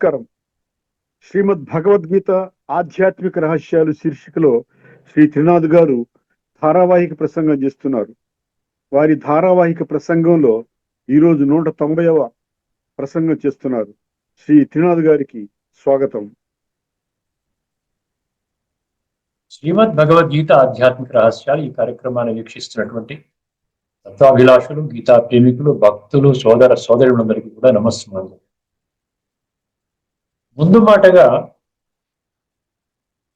నమస్కారం. శ్రీమద్ భగవద్గీత ఆధ్యాత్మిక రహస్యాలు శీర్షికలో శ్రీ త్రినాథ్ గారు ధారావాహిక ప్రసంగం చేస్తున్నారు. వారి ధారావాహిక ప్రసంగంలో ఈరోజు నూట తొంభైవ ప్రసంగం చేస్తున్నారు. శ్రీ త్రినాథ్ గారికి స్వాగతం. శ్రీమద్ భగవద్గీత ఆధ్యాత్మిక రహస్యాలు ఈ కార్యక్రమాన్ని వీక్షిస్తున్నటువంటి తత్వాభిలాషులు గీతా ప్రేమికులు భక్తులు సోదర సోదరులందరికీ కూడా నమస్కారం ముందు మాటగా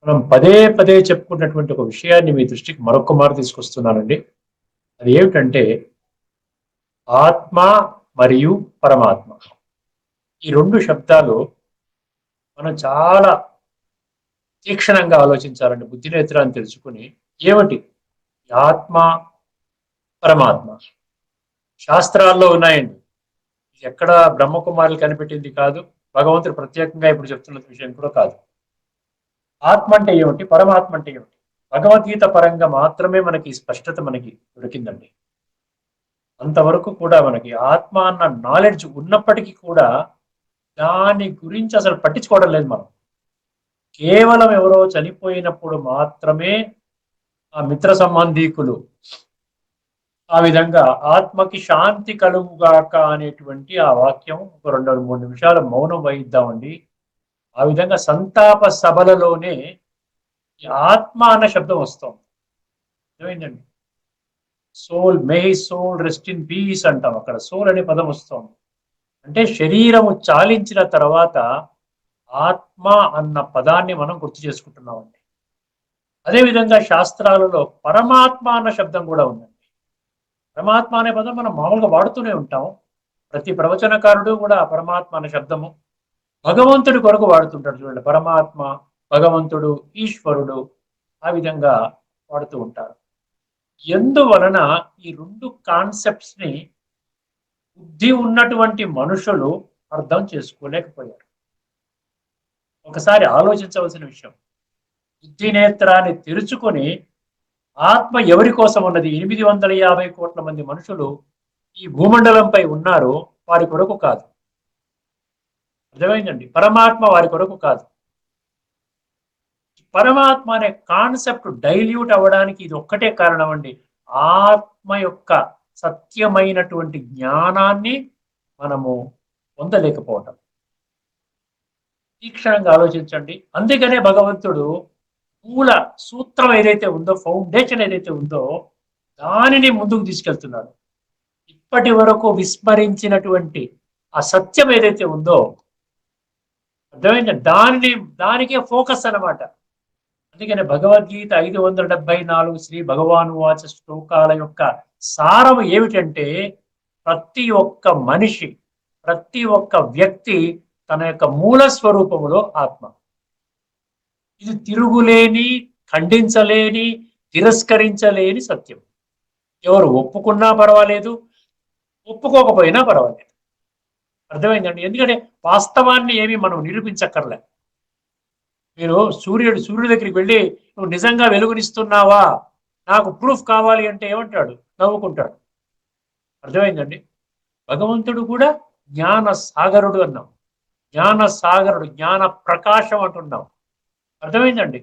మనం పదే పదే చెప్పుకున్నటువంటి ఒక విషయాన్ని మీ దృష్టికి మరొక మారు తీసుకొస్తున్నానండి. అది ఏమిటంటే ఆత్మ మరియు పరమాత్మ. ఈ రెండు శబ్దాలు మనం చాలా తీక్షణంగా ఆలోచించాలండి బుద్ధి నేత్రాన్ని తెలుసుకుని. ఏమిటి? ఆత్మ పరమాత్మ. శాస్త్రాల్లో ఉన్నాయండి. ఎక్కడ బ్రహ్మకుమారులు కనిపెట్టింది కాదు. భగవంతుడు ప్రత్యేకంగా ఇప్పుడు చెప్తున్న విషయం కూడా కాదు. ఆత్మ అంటే ఏమిటి? పరమాత్మ అంటే ఏమిటి? భగవద్గీత పరంగా మాత్రమే మనకి స్పష్టత మనకి దొరికిందండి. అంతవరకు కూడా మనకి ఆత్మ అన్న నాలెడ్జ్ ఉన్నప్పటికీ కూడా దాని గురించి అసలు పట్టించుకోవడం లేదు మనం. కేవలం ఎవరో చనిపోయినప్పుడు మాత్రమే ఆ మిత్ర సంబంధీకులు ఆ విధంగా ఆత్మకి శాంతి కలుగుగాక అనేటువంటి ఆ వాక్యం ఒక రెండు మూడు నిమిషాలు మౌనం వహిద్దామండి. ఆ విధంగా సంతాప సభలలోనే ఆత్మ అన్న శబ్దం వస్తుంది ఏమైందండి? Soul may soul rest in peace అంటాం అక్కడ. సోల్ అనే పదం వస్తుంది అంటే శరీరము చాలించిన తర్వాత ఆత్మ అన్న పదాన్ని మనం గుర్తు చేసుకుంటున్నామండి. అదేవిధంగా శాస్త్రాలలో పరమాత్మ అన్న శబ్దం కూడా ఉందండి. పరమాత్మ అనే పదం మనం మామూలుగా వాడుతూనే ఉంటాం. ప్రతి ప్రవచనకారుడు కూడా పరమాత్మ అనే శబ్దము భగవంతుడి కొరకు వాడుతుంటాడు చూడండి. పరమాత్మ భగవంతుడు ఈశ్వరుడు ఆ విధంగా వాడుతూ ఉంటారు. ఎందువలన ఈ రెండు కాన్సెప్ట్స్ని బుద్ధి ఉన్నటువంటి మనుషులు అర్థం చేసుకోలేకపోయారు? ఒకసారి ఆలోచించవలసిన విషయం. బుద్ధి నేత్రాన్ని తెరుచుకొని ఆత్మ ఎవరి కోసం ఉన్నది? ఎనిమిది వందల యాభై కోట్ల మంది మనుషులు ఈ భూమండలంపై ఉన్నారు వారి కొరకు కాదు. అర్థమైందండి? పరమాత్మ వారి కొరకు కాదు. పరమాత్మ అనే కాన్సెప్ట్ డైల్యూట్ అవ్వడానికి ఇది ఒక్కటే కారణం అండి. ఆత్మ యొక్క సత్యమైనటువంటి జ్ఞానాన్ని మనము పొందలేకపోవటం. తీక్షణంగా ఆలోచించండి. అందుకనే భగవంతుడు మూల సూత్రం ఏదైతే ఉందో ఫౌండేషన్ ఏదైతే ఉందో దానిని ముందుకు తీసుకెళ్తున్నాడు. ఇప్పటి వరకు విస్మరించినటువంటి ఆ సత్యం ఏదైతే ఉందో అర్థమైంది? దానిని దానికే ఫోకస్ అన్నమాట. అందుకనే భగవద్గీత ఐదు వందల డెబ్బై నాలుగు శ్రీ భగవాను వాచ శ్లోకాల యొక్క సారం ఏమిటంటే ప్రతి ఒక్క మనిషి ప్రతి ఒక్క వ్యక్తి తన యొక్క మూల స్వరూపములో ఆత్మ. ఇది తిరుగులేని ఖండించలేని తిరస్కరించలేని సత్యం. ఎవరు ఒప్పుకున్నా పర్వాలేదు ఒప్పుకోకపోయినా పర్వాలేదు. అర్థమైందండి? ఎందుకంటే వాస్తవాన్ని ఏమి మనం నిరూపించక్కర్లే. మీరు సూర్యుడు సూర్యుడి దగ్గరికి వెళ్ళి నువ్వు నిజంగా వెలుగునిస్తున్నావా? నాకు ప్రూఫ్ కావాలి అంటే ఏమంటాడు? నవ్వుకుంటాడు. అర్థమైందండి? భగవంతుడు కూడా జ్ఞాన సాగరుడు అన్నాం. జ్ఞాన సాగరుడు జ్ఞాన ప్రకాశం అంటున్నాం. అర్థమైందండి?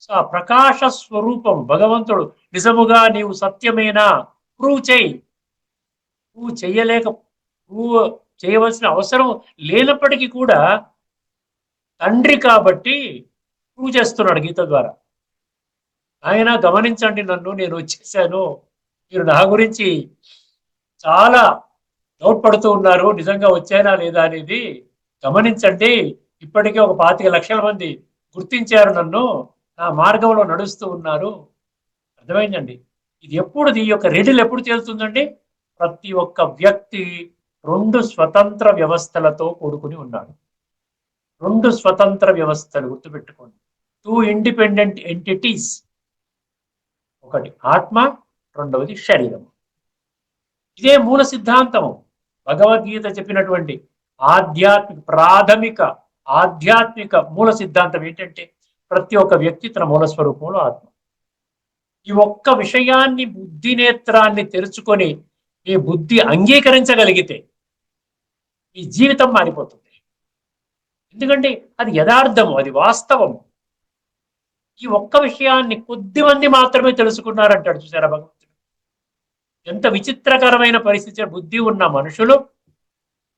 సో ఆ ప్రకాశ స్వరూపం భగవంతుడు నిజముగా నీవు సత్యమేనా? ప్రూవ్ చేయి. ప్రూవ్ చెయ్యలేక ప్రూవ్ చేయవలసిన అవసరం లేనప్పటికీ కూడా తండ్రి కాబట్టి ప్రూవ్ చేస్తున్నాడు గీత ద్వారా. ఆయన గమనించండి నన్ను నేను వచ్చేసాను. మీరు నా గురించి చాలా డౌట్ పడుతూ ఉన్నారు. నిజంగా వచ్చానా లేదా అనేది గమనించండి. ఇప్పటికే ఒక పాతిక లక్షల మంది గుర్తించారు నన్ను. నా మార్గంలో నడుస్తూ ఉన్నారు. అర్థమైందండి? ఇది ఎప్పుడు ఈ యొక్క రెడిల్ ఎప్పుడు తేలుతుందండి ప్రతి ఒక్క వ్యక్తి రెండు స్వతంత్ర వ్యవస్థలతో కూడుకుని ఉన్నాడు. రెండు స్వతంత్ర వ్యవస్థలు గుర్తుపెట్టుకోండి. టూ ఇండిపెండెంట్ ఎంటిటీస్ ఒకటి ఆత్మ రెండవది శరీరం. ఇదే మూల సిద్ధాంతము. భగవద్గీత చెప్పినటువంటి ఆధ్యాత్మిక ప్రాథమిక ఆధ్యాత్మిక మూల సిద్ధాంతం ఏంటంటే ప్రతి ఒక్క వ్యక్తి తన మూల స్వరూపంలో ఆత్మ. ఈ ఒక్క విషయాన్ని బుద్ధి నేత్రాన్ని తెరుచుకొని ఈ బుద్ధి అంగీకరించగలిగితే ఈ జీవితం మారిపోతుంది. ఎందుకంటే అది యథార్థము అది వాస్తవం ఈ ఒక్క విషయాన్ని కొద్ది మంది మాత్రమే తెలుసుకున్నారంటాడు చూసారా భగవంతుడు. ఎంత విచిత్రకరమైన పరిస్థితి బుద్ధి ఉన్న మనుషులు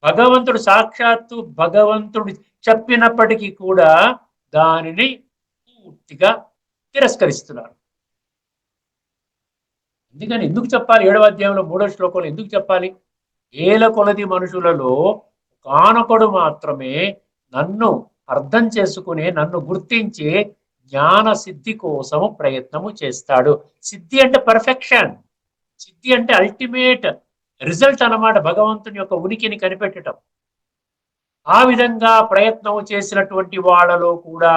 భగవంతుడు సాక్షాత్తు భగవంతుడు చెప్పినప్పటికీ కూడా దానిని పూర్తిగా తిరస్కరిస్తున్నారు. అందుకని ఎందుకు చెప్పాలి? ఏడవ అధ్యాయంలో మూడో శ్లోకంలో ఎందుకు చెప్పాలి? ఏల కొలది మనుషులలో కానొకడు మాత్రమే నన్ను అర్థం చేసుకునే నన్ను గుర్తించే జ్ఞాన సిద్ధి కోసము ప్రయత్నము చేస్తాడు. సిద్ధి అంటే పర్ఫెక్షన్. సిద్ధి అంటే అల్టిమేట్ రిజల్ట్ అన్నమాట భగవంతుని యొక్క ఉనికిని కనిపెట్టడం ఆ విధంగా ప్రయత్నం చేసినటువంటి వాళ్ళలో కూడా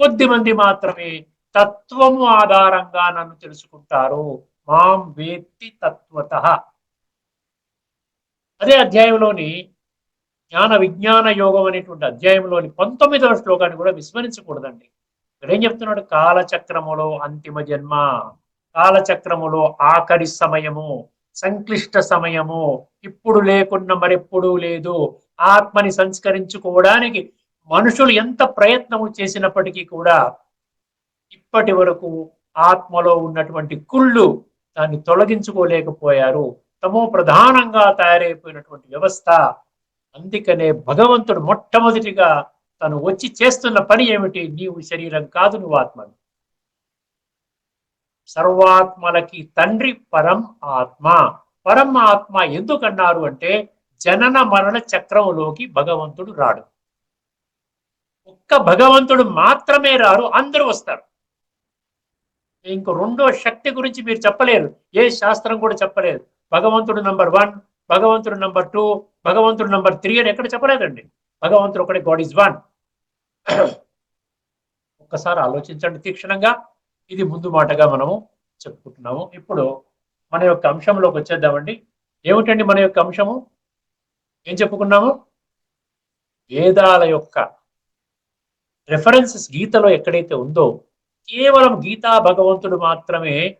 కొద్ది మంది మాత్రమే తత్వము ఆధారంగా నన్ను తెలుసుకుంటారు. మాం వేత్తి తత్వత. అదే అధ్యాయంలోని జ్ఞాన విజ్ఞాన యోగం అనేటువంటి అధ్యాయంలోని పంతొమ్మిదవ శ్లోకాన్ని కూడా విస్మరించకూడదండి. ఇక్కడేం చెప్తున్నాడు? కాలచక్రములో అంతిమ జన్మ కాలచక్రములో ఆఖరి సమయము సంక్లిష్ట సమయము ఇప్పుడు లేకున్నా మరెప్పుడూ లేదు. ఆత్మని సంస్కరించుకోవడానికి మనుషులు ఎంత ప్రయత్నము చేసినప్పటికీ కూడా ఇప్పటి వరకు ఆత్మలో ఉన్నటువంటి కుళ్ళు దాన్ని తొలగించుకోలేకపోయారు. తమో ప్రధానంగా తయారైపోయినటువంటి వ్యవస్థ. అందుకనే భగవంతుడు మొట్టమొదటిగా తను వచ్చి చేస్తున్న పని ఏమిటి? నీవు శరీరం కాదు నువ్వు ఆత్మను సర్వాత్మలకి తండ్రి పరం ఆత్మ. పరం ఆత్మ ఎందుకన్నారు అంటే జనన మరణ చక్రంలోకి భగవంతుడు రాడు. ఒక్క భగవంతుడు మాత్రమే రారు అందరూ వస్తారు. ఇంకో రెండో శక్తి గురించి మీరు చెప్పలేరు. ఏ శాస్త్రం కూడా చెప్పలేదు. భగవంతుడు నంబర్ వన్ భగవంతుడు నంబర్ టూ భగవంతుడు నంబర్ త్రీ అని ఎక్కడ చెప్పలేదండి. భగవంతుడు ఒకటే గాడ్ ఇస్ వన్. ఒక్కసారి ఆలోచించండి తీక్షణంగా. ఇది ముందు మాటగా మనము చెప్పుకుంటున్నాము. ఇప్పుడు మన యొక్క అంశంలోకి వచ్చేద్దామండి. ఏమిటండి మన యొక్క అంశము? ఏం చెప్పుకున్నాము? వేదాల యొక్క రెఫరెన్సెస్ గీతలో ఎక్కడైతే ఉందో కేవలం గీతా భగవంతుడు మాత్రమే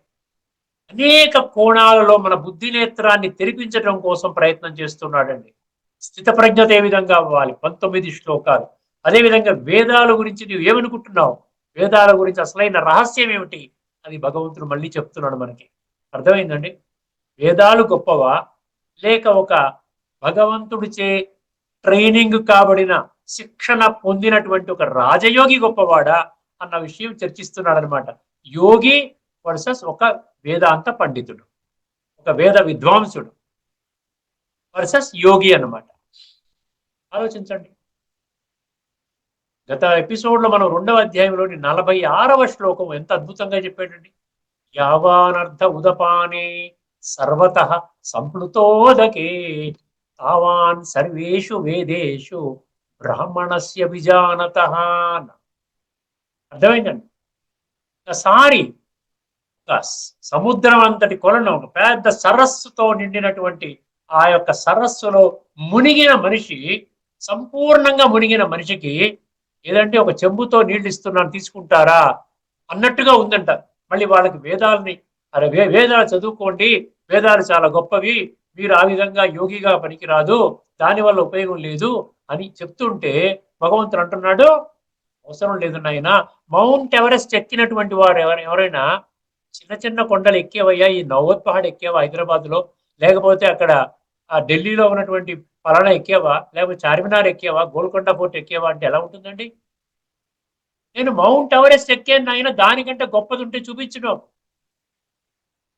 అనేక కోణాలలో మన బుద్ధి నేత్రాన్ని తెరిపించడం కోసం ప్రయత్నం చేస్తున్నాడండి. స్థితప్రజ్ఞత ఏ విధంగా అవ్వాలి? పంతొమ్మిది శ్లోకాలు. అదేవిధంగా వేదాల గురించి నువ్వు ఏమనుకుంటున్నావు? వేదాల గురించి అసలైన రహస్యం ఏమిటి అది భగవంతుడు మళ్ళీ చెప్తున్నాడు మనకి. అర్థమైందండి? వేదాలు గొప్పవా? లేక ఒక భగవంతుడిచే ట్రైనింగ్ కాబడిన శిక్షణ పొందినటువంటి ఒక రాజయోగి గొప్పవాడా అన్న విషయం చర్చిస్తున్నాడు అనమాట యోగి వర్సెస్ ఒక వేదాంత పండితుడు. ఒక వేద విద్వాంసుడు. వర్సెస్ యోగి అన్నమాట. ఆలోచించండి. గత ఎపిసోడ్లో మనం రెండవ అధ్యాయంలోని నలభై ఆరవ శ్లోకం ఎంత అద్భుతంగా చెప్పాడండి? యావానర్థ ఉదపానే సర్వత సంప్లుతోదకే తావాన్ సర్వేషు వేదేషు బ్రాహ్మణస్య విజానత అర్థమైందండి? ఒకసారి సముద్రం అంతటి కొలను ఒక పెద్ద సరస్సుతో నిండినటువంటి ఆ యొక్క సరస్సులో మునిగిన మనిషి సంపూర్ణంగా మునిగిన మనిషికి ఏదంటే ఒక చెంబుతో నీళ్ళు ఇస్తున్నాను తీసుకుంటారా? అన్నట్టుగా ఉందంట. మళ్ళీ వాళ్ళకి వేదాలని అరే వే వేదాలు చదువుకోండి. వేదాలు చాలా గొప్పవి. మీరు ఆ విధంగా యోగిగా పనికిరాదు. దానివల్ల ఉపయోగం లేదు అని చెప్తుంటే భగవంతుడు అంటున్నాడు అవసరం లేదు నాయన. మౌంట్ ఎవరెస్ట్ ఎక్కినటువంటి వారు ఎవరు ఎవరైనా చిన్న చిన్న కొండలు ఎక్కేవయ్యా? ఈ నవోత్పహాడు ఎక్కేవా హైదరాబాద్లో లేకపోతే అక్కడ ఢిల్లీలో ఉన్నటువంటి పలానా ఎక్కేవా? లేకపోతే చార్మినార్ ఎక్కేవా? గోల్కొండ ఫోర్ట్ ఎక్కేవా అంటే ఎలా ఉంటుందండి? నేను మౌంట్ ఎవరెస్ట్ ఎక్కాను అయినా దానికంటే గొప్పది ఉంటే చూపించడం.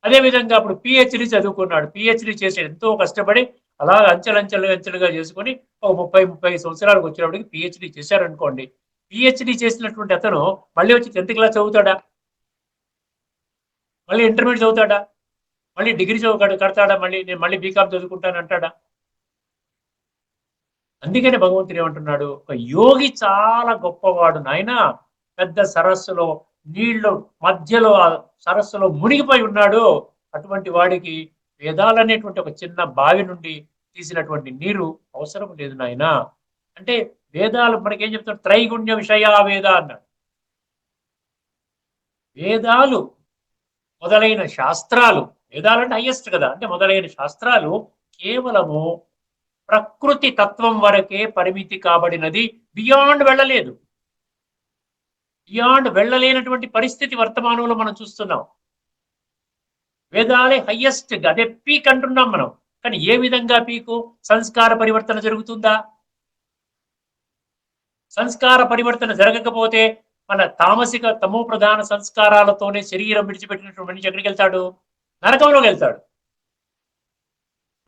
అదే విధంగా అప్పుడు పిహెచ్డి చదువుకున్నాడు. పిహెచ్డి చేసి ఎంతో కష్టపడి అలా అంచెలంచెలు అంచెలుగా చేసుకొని ఒక ముప్పై ముప్పై సంవత్సరాలకు వచ్చినప్పటికి పిహెచ్డి చేశారనుకోండి. పిహెచ్డి చేసినటువంటి అతను మళ్ళీ వచ్చి టెన్త్ క్లాస్ చదువుతాడా? మళ్ళీ ఇంటర్మీడియట్ చదువుతాడా? మళ్ళీ డిగ్రీ చదువు కడతాడా? మళ్ళీ నేను మళ్ళీ బీకామ్ చదువుకుంటాను అంటాడా? అందుకనే భగవంతుడు ఏమంటున్నాడు? ఒక యోగి చాలా గొప్పవాడు నాయన. పెద్ద సరస్సులో నీళ్ళు మధ్యలో ఆ సరస్సులో మునిగిపోయి ఉన్నాడు. అటువంటి వాడికి వేదాలనేటువంటి ఒక చిన్న బావి నుండి తీసినటువంటి నీరు అవసరం లేదు నాయన. అంటే వేదాలు మనకేం చెప్తాడు త్రైగుణ్య విషయ వేద అన్నాడు. వేదాలు మొదలైన శాస్త్రాలు వేదాలంటే హైయెస్ట్ కదా. అంటే మొదలైన శాస్త్రాలు కేవలము ప్రకృతి తత్వం వరకే పరిమితి కాబడినది. బియాండ్ వెళ్ళలేదు. బియాండ్ వెళ్ళలేనటువంటి పరిస్థితి వర్తమానంలో మనం చూస్తున్నాం. వేదాలే హయ్యెస్ట్ అదే పీక్ అంటున్నాం మనం. కానీ ఏ విధంగా పీకు సంస్కార పరివర్తన జరుగుతుందా? సంస్కార పరివర్తన జరగకపోతే మన తామసిక తమో ప్రధాన సంస్కారాలతోనే శరీరం విడిచిపెట్టినటువంటి మనిషి ఎక్కడికి వెళ్తాడు? నరకంలోకి వెళ్తాడు.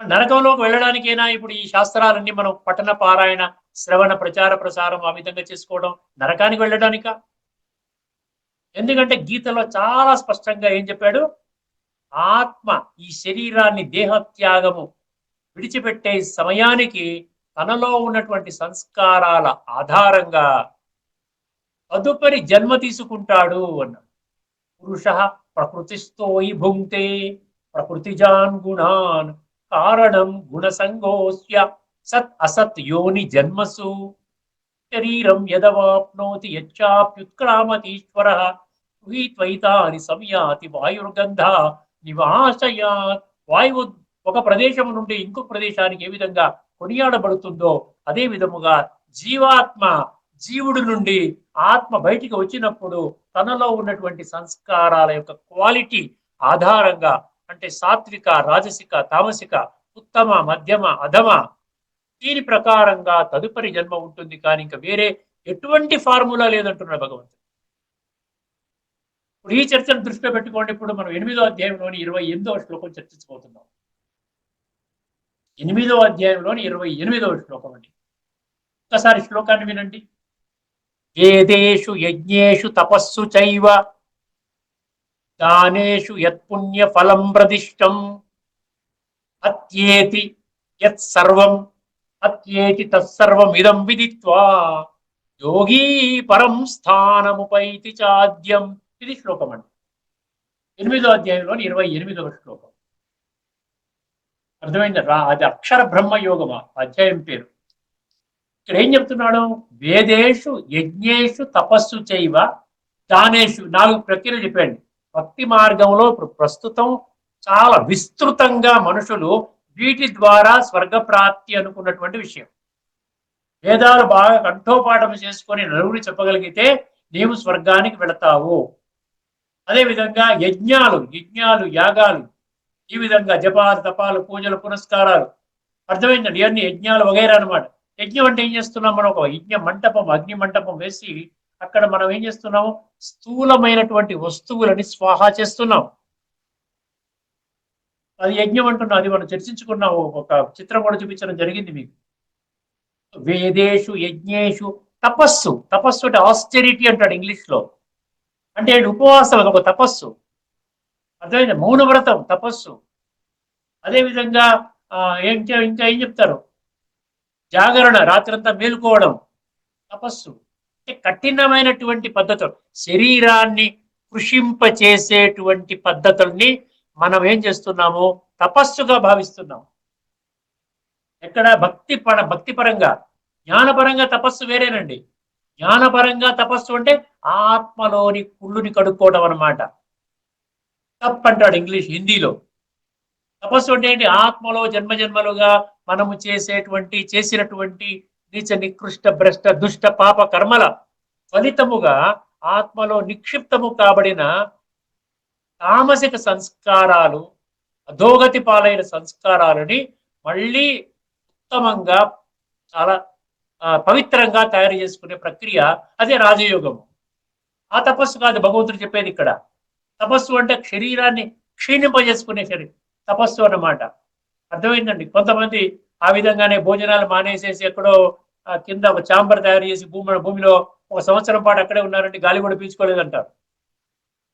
నరకంలోకి వెళ్ళడానికైనా ఇప్పుడు ఈ శాస్త్రాలన్నీ మనం పఠన పారాయణ శ్రవణ ప్రచార ప్రసారం ఆ విధంగా చేసుకోవడం నరకానికి వెళ్ళడానిక? ఎందుకంటే గీతలో చాలా స్పష్టంగా ఏం చెప్పాడు? ఆత్మ ఈ శరీరాన్ని దేహత్యాగము విడిచిపెట్టే సమయానికి తనలో ఉన్నటువంటి సంస్కారాల ఆధారంగా తదుపరి జన్మ తీసుకుంటాడు అన్నాడు. పురుష ప్రకృతిస్థోయి భుంక్తే ప్రకృతిజాన్ గుణాన్ కారణం గుణసంగోస్య సత్ అసత్ యోని జన్మసు. శరీరం యదవాప్నోతి యచ్చాప్యుత్క్రామతీశ్వర త్వయితాని సంయాతి వాయుర్గంధ నివాసయాత్ వాయువు ఒక ప్రదేశం నుండి ఇంకొక ప్రదేశానికి ఏ విధంగా కొనియాడబడుతుందో అదే విధముగా జీవాత్మ జీవుడి నుండి ఆత్మ బయటికి వచ్చినప్పుడు తనలో ఉన్నటువంటి సంస్కారాల యొక్క క్వాలిటీ ఆధారంగా అంటే సాత్విక రాజసిక తామసిక ఉత్తమ మధ్యమ అధమ దీని ప్రకారంగా తదుపరి జన్మ ఉంటుంది. కానీ ఇంకా వేరే ఎటువంటి ఫార్ములా లేదంటున్నాడు భగవంతుడు. ఇప్పుడు ఈ చర్చను దృష్టిలో పెట్టుకోండి. ఇప్పుడు మనం ఎనిమిదో అధ్యాయంలోని ఇరవై ఎనిమిదవ శ్లోకం చర్చించబోతున్నాం ఎనిమిదో అధ్యాయంలోని ఇరవై ఎనిమిదవ శ్లోకం అండి. ఒక్కసారి శ్లోకాన్ని వినండి. వేదేషు యజ్ఞేషు తపస్సు చైవ. దానేషు యత్పుణ్య ఫలం ప్రదిష్టం అత్యేతి యత్ సర్వం అత్యేతి తత్సర్వం ఇదం విదిత్వా. యోగీ పరం స్థానముపైతి చాద్యం. ఇది శ్లోకం అండి. ఎనిమిదో అధ్యాయంలోని ఇరవై ఎనిమిదవ శ్లోకం. అర్థమైంది? రా అది అక్షర బ్రహ్మ యోగమా అధ్యాయం పేరు. ఇక్కడ ఏం చెప్తున్నాడు? వేదేషు యజ్ఞేషు తపస్సు చేయవ దానేషు నాలుగు ప్రక్రియలు చెప్పండి. భక్తి మార్గంలో ఇప్పుడు ప్రస్తుతం చాలా విస్తృతంగా మనుషులు వీటి ద్వారా స్వర్గప్రాప్తి అనుకున్నటువంటి విషయం. వేదాలు బాగా కంఠోపాఠం చేసుకొని నలుగురు చెప్పగలిగితే నీవు స్వర్గానికి వెళతావు. అదేవిధంగా యజ్ఞాలు యజ్ఞాలు యాగాలు ఈ విధంగా జపాలు తపాలు పూజలు పునస్కారాలు అర్థమైందండి? ఇవన్నీ యజ్ఞాలు వగైరా అనమాట యజ్ఞం అంటే ఏం చేస్తున్నాం మనం? ఒక యజ్ఞ మంటపం అగ్ని మంటపం వేసి అక్కడ మనం ఏం చేస్తున్నాము స్థూలమైనటువంటి వస్తువులని స్వాహా చేస్తున్నాం. అది యజ్ఞం అంటున్నాం. అది మనం చర్చించుకున్నాము ఒక చిత్రం కూడా చూపించడం జరిగింది మీకు. వేదేషు యజ్ఞేషు తపస్సు. తపస్సు అంటే ఆస్టెరిటీ అంటాడు ఇంగ్లీష్లో అంటే ఉపవాసం అది ఒక తపస్సు. అర్థమైంది? మౌనవ్రతం తపస్సు. అదేవిధంగా ఏం ఇంకా ఏం చెప్తారు? జాగరణ రాత్రంతా మేలుకోవడం తపస్సు. అంటే కఠినమైనటువంటి పద్ధతులు. శరీరాన్ని కృషింపచేసేటువంటి పద్ధతుల్ని మనం ఏం చేస్తున్నాము? తపస్సుగా భావిస్తున్నాం ఎక్కడ భక్తి పర భక్తి పరంగా జ్ఞానపరంగా తపస్సు వేరేనండి. జ్ఞానపరంగా తపస్సు అంటే ఆత్మలోని కుళ్ళుని కడుక్కోవడం అన్నమాట. తప్ అంటాడు ఇంగ్లీష్ హిందీలో. తపస్సు అంటే ఏంటి? ఆత్మలో జన్మ జన్మలుగా మనము చేసేటువంటి చేసినటువంటి నీచ నికృష్ట భ్రష్ట దుష్ట పాప కర్మల ఫలితముగా ఆత్మలో నిక్షిప్తము కాబడిన తామసిక సంస్కారాలు అధోగతి పాలైన సంస్కారాలని మళ్ళీ ఉత్తమంగా చాలా ఆ, పవిత్రంగా తయారు చేసుకునే ప్రక్రియ అదే రాజయోగము. ఆ తపస్సు కాదు భగవంతుడు చెప్పేది ఇక్కడ. తపస్సు అంటే శరీరాన్ని క్షీణింపజేసుకునే శరీరం. తపస్సు అన్నమాట. అర్థమైందండి. కొంతమంది ఆ విధంగానే భోజనాలు మానేసేసి ఎక్కడో కింద ఒక చాంబర్ తయారు చేసి భూమి భూమిలో ఒక సంవత్సరం పాటు అక్కడే ఉన్నారంటే గాలి కూడా పీల్చుకోలేదంటారు.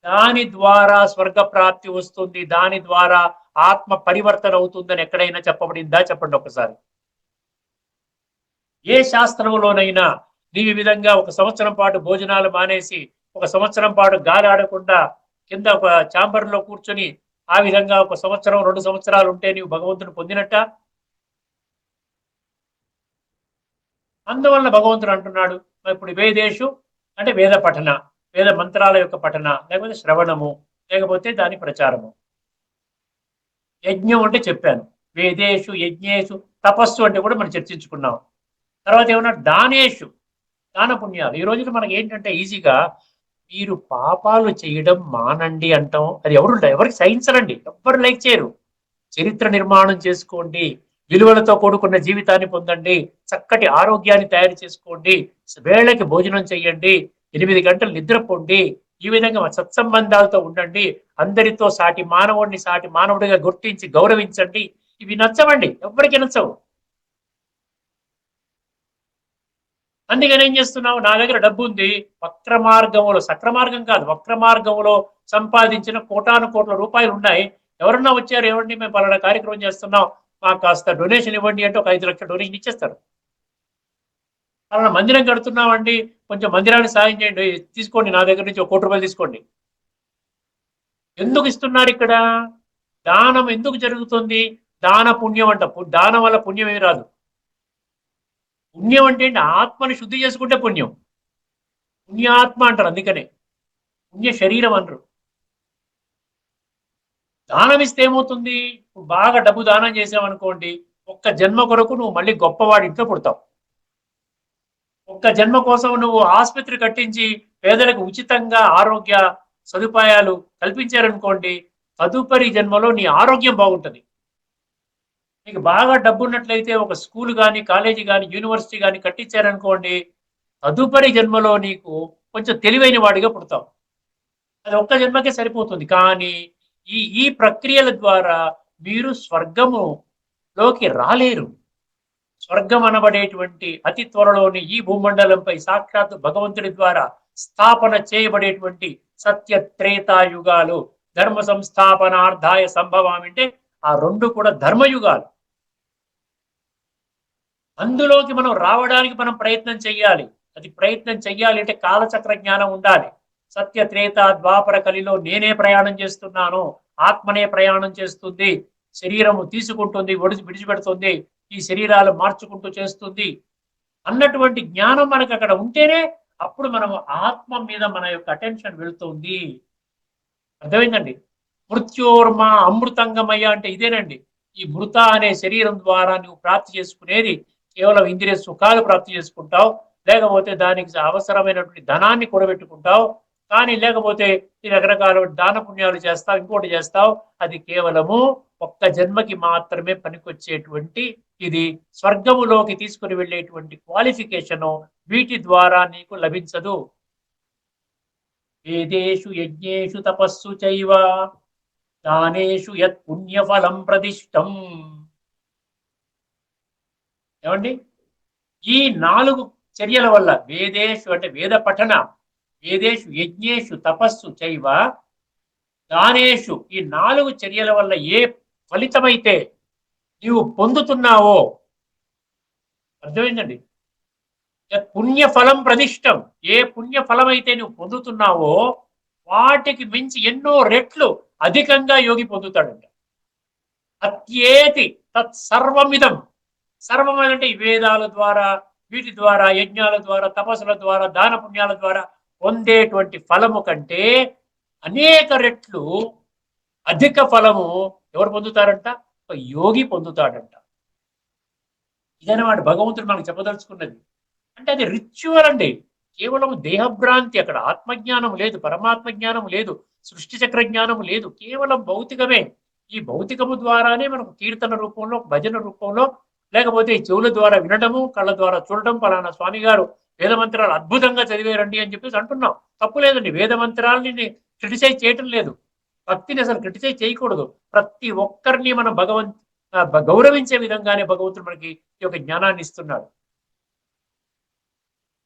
దాని ద్వారా స్వర్గ ప్రాప్తి వస్తుంది. దాని ద్వారా ఆత్మ పరివర్తన అవుతుందని ఎక్కడైనా చెప్పబడిందా? చెప్పండి ఒకసారి. ఏ శాస్త్రంలోనైనా నీ ఈ విధంగా ఒక సంవత్సరం పాటు భోజనాలు మానేసి ఒక సంవత్సరం పాటు గాలి ఆడకుండా కింద ఒక చాంబర్లో కూర్చొని ఆ విధంగా ఒక సంవత్సరం రెండు సంవత్సరాలు ఉంటే నీవు భగవంతుని పొందినట్ట? అందువల్ల భగవంతుడు అంటున్నాడు ఇప్పుడు వేదేషు అంటే వేద పఠన వేద మంత్రాల యొక్క పఠన లేకపోతే శ్రవణము లేకపోతే దాని ప్రచారము. యజ్ఞం అంటే చెప్పాను. వేదేషు యజ్ఞేషు తపస్సు అంటే కూడా మనం చర్చించుకున్నాం. తర్వాత ఏమన్నా దానేషు దాన పుణ్యాలు ఈ రోజున మనకి ఏంటంటే ఈజీగా మీరు పాపాలు చేయడం మానండి అంటాం. అది ఎవరు ఎవరికి సహించరండి. ఎవ్వరు లైక్ చేయరు. చరిత్ర నిర్మాణం చేసుకోండి. విలువలతో కూడుకున్న జీవితాన్ని పొందండి. చక్కటి ఆరోగ్యాన్ని తయారు చేసుకోండి. వేళకి భోజనం చేయండి ఎనిమిది గంటలు నిద్రపోండి ఈ విధంగా సత్సంబంధాలతో ఉండండి. అందరితో సాటి మానవుడిని సాటి మానవుడిగా గుర్తించి గౌరవించండి. ఇవి నచ్చవండి. ఎవ్వరికి నచ్చవు. అందుకని ఏం చేస్తున్నావు? నా దగ్గర డబ్బు ఉంది. వక్ర మార్గంలో సక్ర మార్గం కాదు వక్ర మార్గంలో సంపాదించిన కోటాను కోట్ల రూపాయలు ఉన్నాయి. ఎవరన్నా వచ్చారు? ఏమండి? మేము పలానా కార్యక్రమం చేస్తున్నాం. మాకు కాస్త డొనేషన్ ఇవ్వండి అంటే ఒక ఐదు లక్షల డొనేషన్ ఇచ్చేస్తారు. అలా మందిరం కడుతున్నామండి. కొంచెం మందిరాన్ని సాయం చేయండి. తీసుకోండి. నా దగ్గర నుంచి ఒక కోటి రూపాయలు తీసుకోండి. ఎందుకు ఇస్తున్నారు ఇక్కడ? దానం ఎందుకు జరుగుతుంది? దాన పుణ్యం అంట. పు- దానం వల్ల పుణ్యం ఏమి రాదు. పుణ్యం అంటే ఏంటి? ఆత్మని శుద్ధి చేసుకుంటే పుణ్యం. పుణ్యాత్మ అంటారు అందుకనే. పుణ్య శరీరం అనరు. దానం ఇస్తే ఏమవుతుంది? నువ్వు బాగా డబ్బు దానం చేసావనుకోండి ఒక్క జన్మ కొరకు నువ్వు మళ్ళీ గొప్పవాడి ఇంట్లో పుడతావు. ఒక్క జన్మ కోసం నువ్వు ఆసుపత్రి కట్టించి పేదలకు ఉచితంగా ఆరోగ్య సదుపాయాలు కల్పించారనుకోండి తదుపరి జన్మలో నీ ఆరోగ్యం బాగుంటుంది. నీకు బాగా డబ్బు ఉన్నట్లయితే ఒక స్కూల్ కానీ కాలేజీ కానీ యూనివర్సిటీ కానీ కట్టించారనుకోండి తదుపరి జన్మలో నీకు కొంచెం తెలివైన వాడిగా పుడతావు. అది ఒక్క జన్మకే సరిపోతుంది. కానీ ఈ ఈ ప్రక్రియల ద్వారా మీరు స్వర్గములోకి రాలేరు. స్వర్గం అనబడేటువంటి అతి త్వరలోని ఈ భూమండలంపై సాక్షాత్ భగవంతుడి ద్వారా స్థాపన చేయబడేటువంటి సత్య త్రేతాయుగాలు ధర్మ సంస్థాపనార్థాయ సంభవం అంటే ఆ రెండు కూడా ధర్మయుగాలు. అందులోకి మనం రావడానికి మనం ప్రయత్నం చెయ్యాలి. అది ప్రయత్నం చెయ్యాలి అంటే కాలచక్ర జ్ఞానం ఉండాలి. సత్య త్రేత ద్వాపర కలిలో నేనే ప్రయాణం చేస్తున్నాను ఆత్మనే ప్రయాణం చేస్తుంది శరీరము తీసుకుంటుంది ఒడిచి విడిచిపెడుతుంది ఈ శరీరాలు మార్చుకుంటూ చేస్తుంది. అన్నటువంటి జ్ఞానం మనకు అక్కడ ఉంటేనే అప్పుడు మనము ఆత్మ మీద మన యొక్క అటెన్షన్ వెళుతుంది. అర్థమైందండి? మృత్యోర్మ అమృతంగమయ్య అంటే ఇదేనండి. ఈ మృత అనే శరీరం ద్వారా నువ్వు ప్రాప్తి చేసుకునేది కేవలం ఇంద్రియ సుఖాలు ప్రాప్తి చేసుకుంటావు. లేకపోతే దానికి అవసరమైనటువంటి ధనాన్ని కూడబెట్టుకుంటావు. కానీ లేకపోతే ఈ రకరకాల దాన పుణ్యాలు చేస్తావు ఇంకోటి చేస్తావు. అది కేవలము ఒక్క జన్మకి మాత్రమే పనికొచ్చేటువంటి ఇది స్వర్గములోకి తీసుకుని వెళ్ళేటువంటి క్వాలిఫికేషను వీటి ద్వారా నీకు లభించదు. వేదేషు యజ్ఞేషు తపస్సు చైవ. దానేషు యత్ పుణ్యఫలం ప్రతిష్టం. ఏమండి? ఈ నాలుగు చర్యల వల్ల వేదేషు అంటే వేద పఠన వేదేషు యజ్ఞేషు తపస్సు చైవ దానేషు ఈ నాలుగు చర్యల వల్ల ఏ ఫలితమైతే నీవు పొందుతున్నావో అర్థమైందండి? యత్ పుణ్యఫలం ప్రతిష్టం ఏ పుణ్యఫలం అయితే నువ్వు పొందుతున్నావో వాటికి మించి ఎన్నో రెట్లు అధికంగా యోగి పొందుతాడంట. అత్యేతి తత్ సర్వమిదం. సర్వం అంటే వేదాల ద్వారా వీటి ద్వారా యజ్ఞాల ద్వారా తపస్సుల ద్వారా దాన పుణ్యాల ద్వారా పొందేటువంటి ఫలము కంటే అనేక రెట్లు అధిక ఫలము ఎవరు పొందుతారంట? ఒక యోగి పొందుతాడంట. ఇదన్నమాట భగవంతుడు మనకు చెప్పదలుచుకున్నది. అంటే అది రిచువల్ అండి. కేవలం దేహభ్రాంతి అక్కడ ఆత్మజ్ఞానం లేదు పరమాత్మ జ్ఞానం లేదు. సృష్టి చక్ర జ్ఞానం లేదు. కేవలం భౌతికమే. ఈ భౌతికము ద్వారానే మనకు కీర్తన రూపంలో భజన రూపంలో లేకపోతే చెవుల ద్వారా వినడము కళ్ళ ద్వారా చూడటం పలానా స్వామి గారు వేద మంత్రాలు అద్భుతంగా చదివేరండి అని చెప్పేసి అంటున్నాం. తప్పు లేదండి. వేదమంత్రాలని క్రిటిసైజ్ చేయటం లేదు. భక్తిని అసలు క్రిటిసైజ్ చేయకూడదు. ప్రతి ఒక్కరిని మనం భగవంత్ గౌరవించే విధంగానే భగవంతుడు మనకి ఈ యొక్క జ్ఞానాన్ని ఇస్తున్నాడు.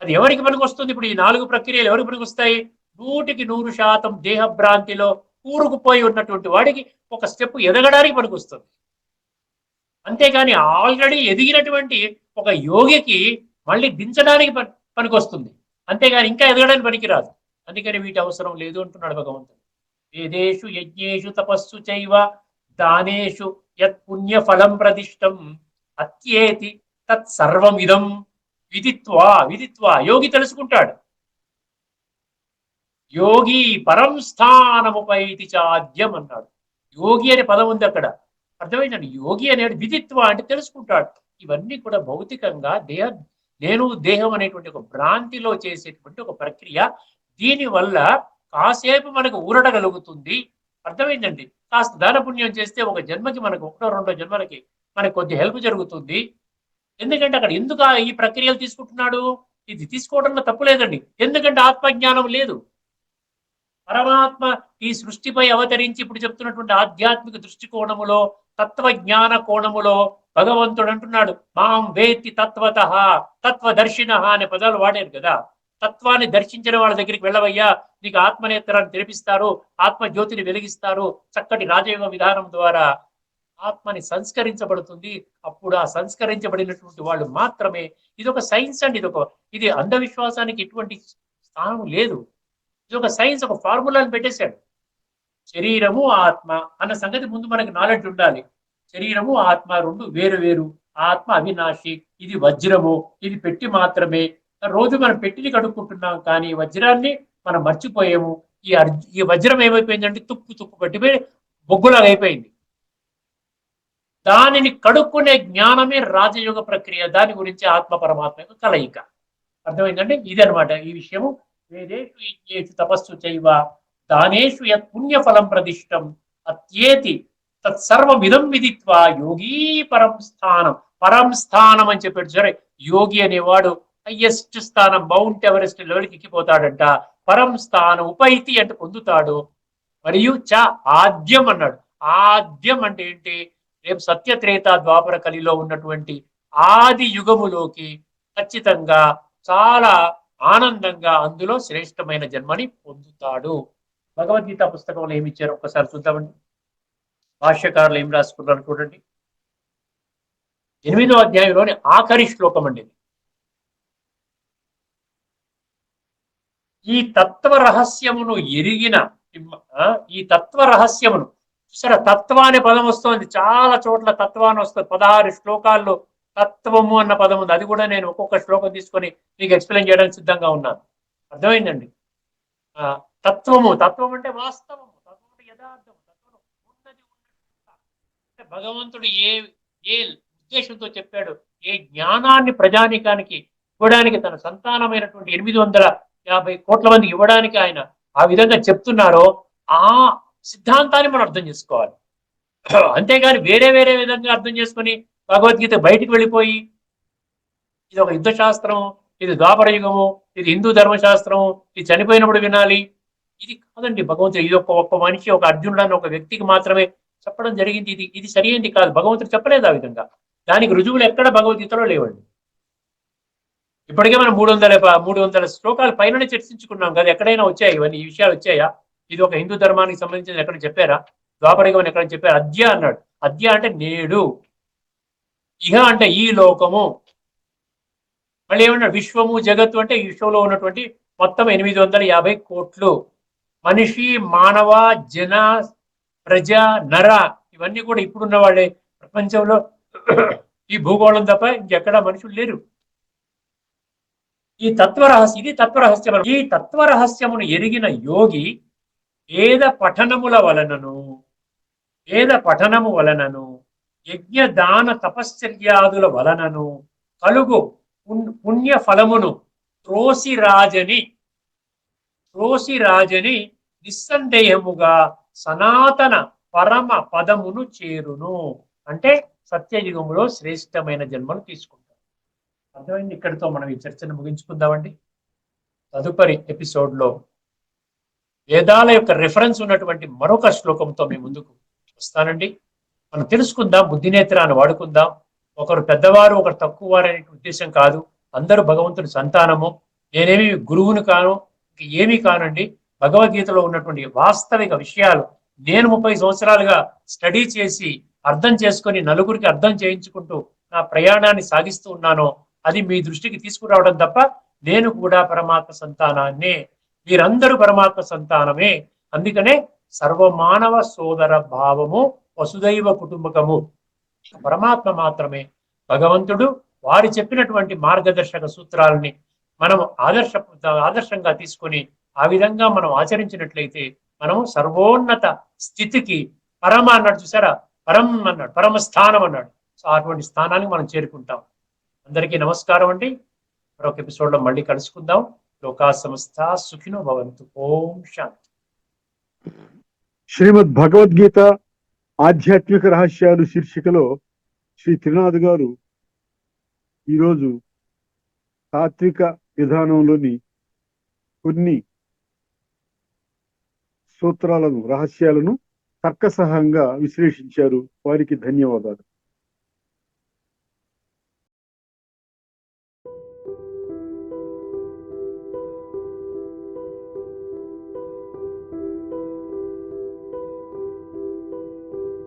అది ఎవరికి పనికి వస్తుంది ఇప్పుడు ఈ నాలుగు ప్రక్రియలు ఎవరికి పనికి వస్తాయి నూటికి నూరు శాతం దేహభ్రాంతిలో కూరుకుపోయి ఉన్నటువంటి వాడికి ఒక స్టెప్ ఎదగడానికి పనికి వస్తుంది అంతేగాని ఆల్రెడీ ఎదిగినటువంటి ఒక యోగికి మళ్ళీ దించడానికి పని పనికొస్తుంది. అంతేగాని ఇంకా ఎదగడానికి పనికిరాదు. అందుకని వీటి అవసరం లేదు అంటున్నాడు భగవంతుడు. వేదేషు యజ్ఞేషు తపస్సు చైవ దానేషు యత్ పుణ్య ఫలం ప్రదిష్టం అత్యేతి తత్ సర్వమిదం విదిత్వా విదిత్వా యోగి తెలుసుకుంటాడు. యోగి పరం స్థానముపైతి చాద్యం అన్నాడు యోగి అనే పదం ఉంది అక్కడ. అర్థమైందండి? యోగి అనేది విధిత్వ అంటే తెలుసుకుంటాడు. ఇవన్నీ కూడా భౌతికంగా దేహ నేను దేహం అనేటువంటి ఒక భ్రాంతిలో చేసేటువంటి ఒక ప్రక్రియ. దీని వల్ల కాసేపు మనకు ఊరడగలుగుతుంది అర్థమైందండి? కాస్త దాన పుణ్యం చేస్తే ఒక జన్మకి మనకు ఒకటో రెండో జన్మలకి మనకు కొద్ది హెల్ప్ జరుగుతుంది. ఎందుకంటే అక్కడ ఎందుకు ఈ ప్రక్రియలు తీసుకుంటున్నాడు? ఇది తీసుకోవడంలో తప్పు లేదండి. ఎందుకంటే ఆత్మజ్ఞానం లేదు. పరమాత్మ ఈ సృష్టిపై అవతరించి ఇప్పుడు చెప్తున్నటువంటి ఆధ్యాత్మిక దృష్టికోణములో తత్వజ్ఞాన కోణములో భగవంతుడు అంటున్నాడు మాం వేత్తి తత్వత తత్వదర్శిన అనే పదాలు వాడారు కదా. తత్వాన్ని దర్శించిన వాళ్ళ దగ్గరికి వెళ్ళవయ్యా నీకు ఆత్మనేత్రాన్ని తెరిపిస్తారు ఆత్మ జ్యోతిని వెలిగిస్తారు చక్కటి రాజయోగ విధానం ద్వారా ఆత్మని సంస్కరించబడుతుంది. అప్పుడు ఆ సంస్కరించబడినటువంటి వాళ్ళు మాత్రమే ఇది ఒక సైన్స్ అండి ఇది ఒక ఇది అంధవిశ్వాసానికి ఎటువంటి స్థానం లేదు. ఇది ఒక సైన్స్ ఒక ఫార్ములాని పెట్టేశాడు. శరీరము ఆత్మ అన్న సంగతి ముందు మనకి నాలెడ్జ్ ఉండాలి. శరీరము ఆత్మ రెండు వేరు వేరు. ఆత్మ అవినాశి ఇది వజ్రము ఇది పెట్టి మాత్రమే. రోజు మనం పెట్టిని కడుక్కుంటున్నాం కానీ వజ్రాన్ని మనం మర్చిపోయాము. ఈ అర్జు ఈ వజ్రం ఏమైపోయిందంటే తుప్పు తుప్పు పట్టిపోయి బొగ్గులాగా అయిపోయింది. దానిని కడుక్కునే జ్ఞానమే రాజయోగ ప్రక్రియ. దాని గురించి ఆత్మ పరమాత్మ యొక్క కలయిక. అర్థమైందంటే ఇది అనమాట ఈ విషయము. వేదేషు యజ్ఞేషు తపస్సు చైవ దానేషు యత్ పుణ్యఫలం ప్రదిష్టం అత్యేతి తత్సర్వమిదం విదిత్వ యోగీ పరం స్థానం. పరం స్థానం అని చెప్పాడు. సరే యోగి అనేవాడు హయ్యెస్ట్ స్థానం మౌంట్ ఎవరెస్ట్ లెవెల్కి ఎక్కిపోతాడంట. పరం స్థానం ఉపైతి అంటే పొందుతాడు. మరియు చ ఆద్యం అన్నాడు. ఆద్యం అంటే ఏంటి? రేపు సత్యత్రేత ద్వాపర కలిలో ఉన్నటువంటి ఆది యుగములోకి ఖచ్చితంగా చాలా ఆనందంగా అందులో శ్రేష్టమైన జన్మని పొందుతాడు. భగవద్గీత పుస్తకంలో ఏమి ఇచ్చారు? ఒక్కసారి చూద్దామండి. భాష్యకారులు ఏం రాసుకున్నారు చూడండి ఎనిమిదో అధ్యాయంలోని ఆఖరి శ్లోకం అండి ఇది. ఈ తత్వ రహస్యమును ఎరిగిన ఆ, ఈ తత్వ రహస్యమును చూసారా? తత్వ అనే పదం వస్తుంది. చాలా చోట్ల తత్వ అని వస్తుంది. పదహారు శ్లోకాల్లో తత్వము అన్న పదం ఉంది. అది కూడా నేను ఒక్కొక్క శ్లోకం తీసుకొని మీకు ఎక్స్ప్లెయిన్ చేయడానికి సిద్ధంగా ఉన్నాను. అర్థమైందండి? ఆ, తత్వము. తత్వం అంటే వాస్తవము. తత్వం అంటే యథార్థము. తత్వం ఉన్నది అంటే భగవంతుడు ఏ ఏ ఉద్దేశంతో చెప్పాడు ఏ జ్ఞానాన్ని ప్రజానికానికి ఇవ్వడానికి తన సంతానమైనటువంటి ఎనిమిది వందల యాభై కోట్ల మందికి ఇవ్వడానికి ఆయన ఆ విధంగా చెప్తున్నారో ఆ సిద్ధాంతాన్ని మనం అర్థం చేసుకోవాలి. అంతేగాని వేరే వేరే విధంగా అర్థం చేసుకొని భగవద్గీత బయటికి వెళ్ళిపోయి ఇది ఒక యుద్ధ శాస్త్రం ఇది ద్వాపర యుగము ఇది హిందూ ధర్మశాస్త్రం ఇది చనిపోయినప్పుడు వినాలి. ఇది కాదండి భగవంతుడు ఇది ఒక ఒక్క మనిషి ఒక అర్జునుడు అన్న ఒక వ్యక్తికి మాత్రమే చెప్పడం జరిగింది. ఇది ఇది సరైనది కాదు. భగవంతుడు చెప్పలేదు ఆ విధంగా. దానికి రుజువులు ఎక్కడ భగవద్గీతలో లేవండి. ఇప్పటికే మనం మూడు వందల మూడు వందల శ్లోకాల పైననే చర్చించుకున్నాం కదా ఎక్కడైనా వచ్చాయి ఇవన్నీ? ఈ విషయాలు వచ్చాయా? ఇది ఒక హిందూ ధర్మానికి సంబంధించిన ఎక్కడ చెప్పారా? ద్వాపరయుగం ఎక్కడ చెప్పారు? అద్య అన్నాడు. అద్య అంటే నేడు. ఇహ అంటే ఈ లోకము. మళ్ళీ ఏమన్నాడు? విశ్వము జగత్తు అంటే ఈ విశ్వంలో ఉన్నటువంటి మొత్తం ఎనిమిది వందల యాభై కోట్లు. మనిషి మానవ జన ప్రజ నర ఇవన్నీ కూడా ఇప్పుడున్న వాళ్ళే. ప్రపంచంలో ఈ భూగోళం తప్ప ఇంకెక్కడా మనుషులు లేరు. ఈ తత్వరహస్య ఇది తత్వరహస్యం ఈ తత్వరహస్యమును ఎరిగిన యోగి వేద పఠనముల వలనను వేద పఠనము వలనను యజ్ఞ దాన తపశ్చర్యాదుల వలనను కలుగు పుణ్య ఫలమును త్రోసి రాజని త్రోసి రాజని నిస్సందేహముగా సనాతన పరమ పదమును చేరును. అంటే సత్యయుగములో శ్రేష్టమైన జన్మను తీసుకుంటాం అర్థమైంది? ఇక్కడితో మనం ఈ చర్చను ముగించుకుందామండి. తదుపరి ఎపిసోడ్లో వేదాల యొక్క రిఫరెన్స్ ఉన్నటువంటి మరొక శ్లోకంతో మీ ముందుకు వస్తానండి. మనం తెలుసుకుందాం బుద్ధినేత్రాన్ని వాడుకుందాం. ఒకరు పెద్దవారు ఒకరు తక్కువ వారు అనే ఉద్దేశం కాదు. అందరూ భగవంతుడి సంతానము. నేనేమి గురువును కాను ఇంక ఏమీ కానండి. భగవద్గీతలో ఉన్నటువంటి వాస్తవిక విషయాలు నేను ముప్పై సంవత్సరాలుగా స్టడీ చేసి అర్థం చేసుకొని నలుగురికి అర్థం చేయించుకుంటూ నా ప్రయాణాన్ని సాగిస్తూ ఉన్నానో అది మీ దృష్టికి తీసుకురావడం తప్ప నేను కూడా పరమాత్మ సంతానాన్నే. మీరందరూ పరమాత్మ సంతానమే. అందుకనే సర్వమానవ సోదర భావము వసుదైవ కుటుంబకము. పరమాత్మ మాత్రమే. భగవంతుడు వారు చెప్పినటువంటి మార్గదర్శక సూత్రాలని మనం ఆదర్శ ఆదర్శంగా తీసుకొని ఆ విధంగా మనం ఆచరించినట్లయితే మనం సర్వోన్నత స్థితికి పరమ అన్నాడు చూసారా? పరం అన్నాడు పరమ స్థానం అన్నాడు. సో అటువంటి స్థానానికి మనం చేరుకుంటాం. అందరికీ నమస్కారం అండి. మరొక ఎపిసోడ్లో మళ్ళీ కలుసుకుందాం. లోకా సంస్థ సుఖినో భవంతు. ఓం శాంతి. శ్రీమద్ భగవద్గీత ఆధ్యాత్మిక రహస్యాలు శీర్షికలో శ్రీ త్రినాథ్ గారు ఈరోజు తాత్విక విధానంలోని కొన్ని సూత్రాలను రహస్యాలను తర్కసహంగా విశ్లేషించారు. వారికి ధన్యవాదాలు.